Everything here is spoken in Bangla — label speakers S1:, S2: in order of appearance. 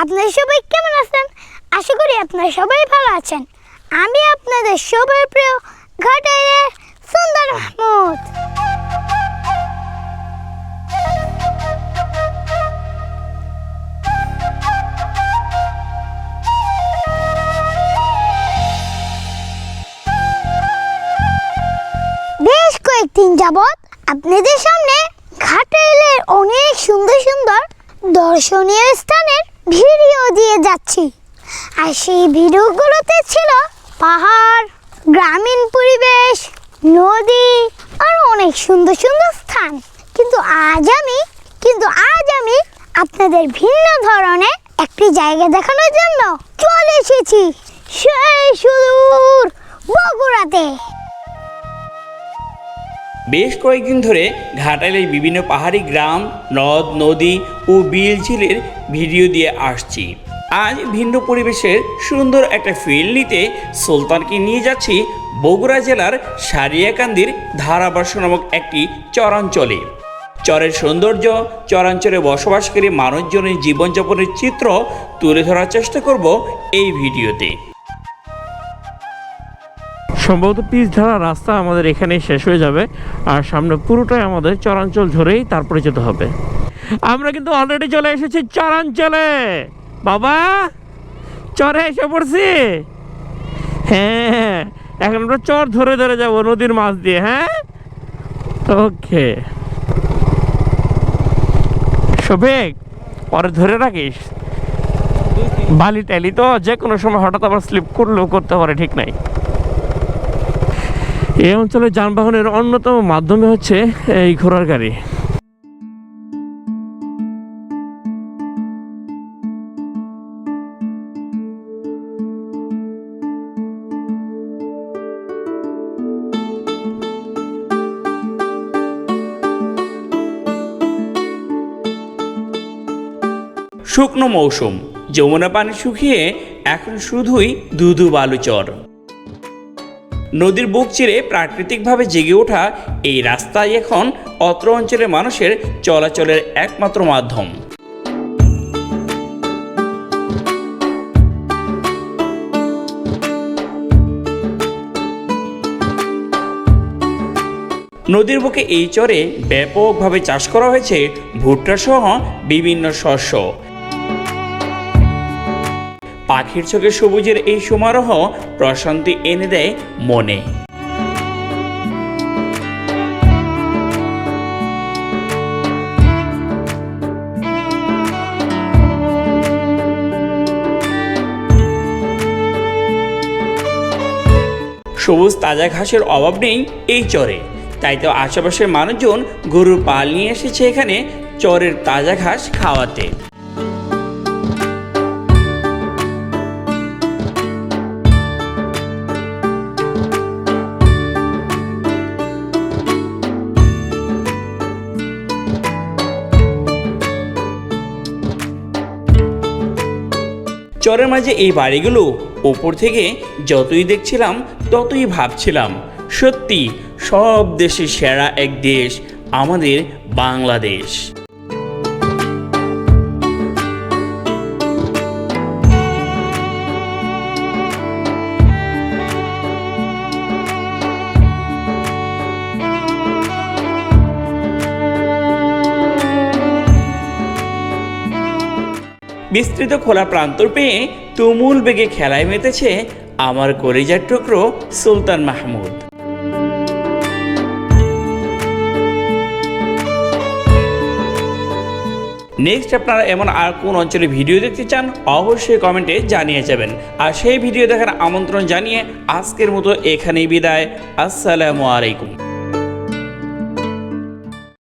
S1: আপনারা সবাই কেমন আছেন? আশা করি আপনারা সবাই ভালো আছেন। আমি আপনাদের সবার প্রিয় ঘাটাইলের সুন্দর মাহমুদ। বেশ কয়েকদিন যাবৎ আপনাদের সামনে ঘাটাইলের অনেক সুন্দর সুন্দর দর্শনীয় স্থানের ভিডিও দিয়ে যাচ্ছি। আর সেই ভিডিওগুলোতে ছিল পাহাড়, গ্রামীণ পরিবেশ, নদী আর অনেক সুন্দর সুন্দর স্থান। কিন্তু আজ আমি, কিন্তু আজ আমি আপনাদের ভিন্ন ধরনের একটি জায়গা দেখানোর জন্য চলে এসেছি। সেই সুদূর বগুড়াতে।
S2: বেশ কয়েকদিন ধরে ঘাটাইলের বিভিন্ন পাহাড়ি গ্রাম, নদ, নদী ও বিল ঝিলের ভিডিও দিয়ে আসছি। আজ ভিন্ন পরিবেশের সুন্দর একটা ফিল নিতে সুলতানকে নিয়ে যাচ্ছি বগুড়া জেলার সারিয়াকান্দির ধারাবর্ষ নামক একটি চরাঞ্চলে। চরের সৌন্দর্য, চরাঞ্চলে বসবাসকারী মানুষজনের জীবনযাপনের চিত্র তুলে ধরার চেষ্টা করব এই ভিডিওতে।
S3: সম্ভবত পিচ ধারা রাস্তা আমাদের এখানে শেষ হয়ে যাবে। আর সামনে পুরোটাই আমাদের চরাঞ্চল ধরেই তারপরে যেতে হবে। আমরা কিন্তু অলরেডি চলে এসেছি চরাঞ্চলে। বাবা, চরে এসে পড়ছি। হ্যাঁ এখন আমরা চর ধরে ধরে যাব নদীর মাছ দিয়ে হ্যাঁ? ওকে। শোভেক পরে ধরে রাখিস। বালি টালি তো যে কোনো সময় হঠাৎ আবার স্লিপ করলেও করতে পারে, ঠিক নাই। এই অঞ্চলে যানবাহনের অন্যতম মাধ্যমে হচ্ছে এই ঘোড়ার গাড়ি।
S2: শুকনো মৌসুম, যমুনা পানি শুকিয়ে এখন শুধুই দুধু বালুচর। নদীর বুক চিরে প্রাকৃতিকভাবে জেগে ওঠা এই রাস্তাই এখন অত্র অঞ্চলের মানুষের চলাচলের একমাত্র মাধ্যম। নদীর বুকে এই চরে ব্যাপকভাবে চাষ করা হয়েছে, ভুট্টা সহ বিভিন্ন শস্য। পাখির চোখে সবুজের এই সমারোহ প্রশান্তি এনে দেয় মনে। সবুজ তাজা ঘাসের অভাব নেই এই চরে। তাই তো আশেপাশের মানুষজন গরুর পাল নিয়ে এসেছে এখানে চরের তাজা ঘাস খাওয়াতে। চরের মাঝে এই বাড়িগুলো ওপর থেকে যতই দেখছিলাম, ততই ভাবছিলাম, সত্যি সব দেশে সেরা এক দেশ আমাদের বাংলাদেশ। বিস্তৃত খোলা প্রান্তর পেয়ে তুমুল বেগে খেলায় মেতেছে আমার কলিজার টুকরো সুলতান মাহমুদ। নেক্সট আপনারা এমন আর কোন অঞ্চলে ভিডিও দেখতে চান, অবশ্যই কমেন্টে জানিয়ে যাবেন। আর সেই ভিডিও দেখার আমন্ত্রণ জানিয়ে আজকের মতো এখানেই বিদায়। আসসালামু আলাইকুম।